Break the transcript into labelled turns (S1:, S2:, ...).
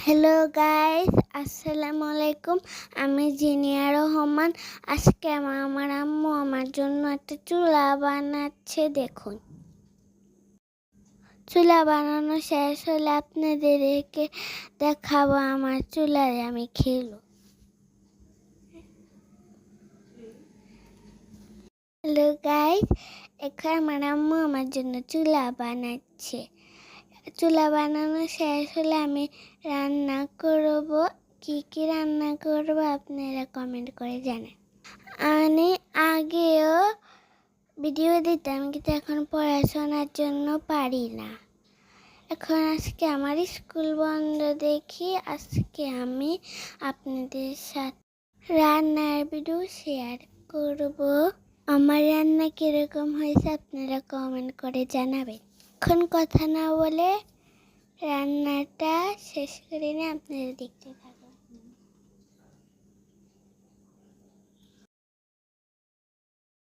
S1: Hello guys আসসালামু আলাইকুম আমি জিনিয়া রহমান। আজকে আমার আমার আম্মু আমার জন্য একটা চুলা বানাচ্ছে, দেখুন। চুলা বানানো শেষ হলে আপনাদেরকে দেখাবো আমার চুলায় আমি খেলো হ্যালো গাইস এখন আমার আম্মু আমার জন্য চুলা বানাচ্ছে। চুলা বানানো শেষ হলে আমি রান্না করব। কি কি রান্না করব আপনারা কমেন্ট করে জানেন। আমি আগেও ভিডিও দিতাম কিন্তু এখন পড়াশোনার জন্য পারি না। এখন আজকে আমার স্কুল বন্ধ দেখি। আজকে আমি আপনাদের সাথে রান্নার ভিডিও শেয়ার করব। আমার রান্না কীরকম হয়েছে আপনারা কমেন্ট করে জানাবেন। এখন কথা না বলে রান্নাটা শেষ করে নিয়ে আপনারা দেখতে থাকুন।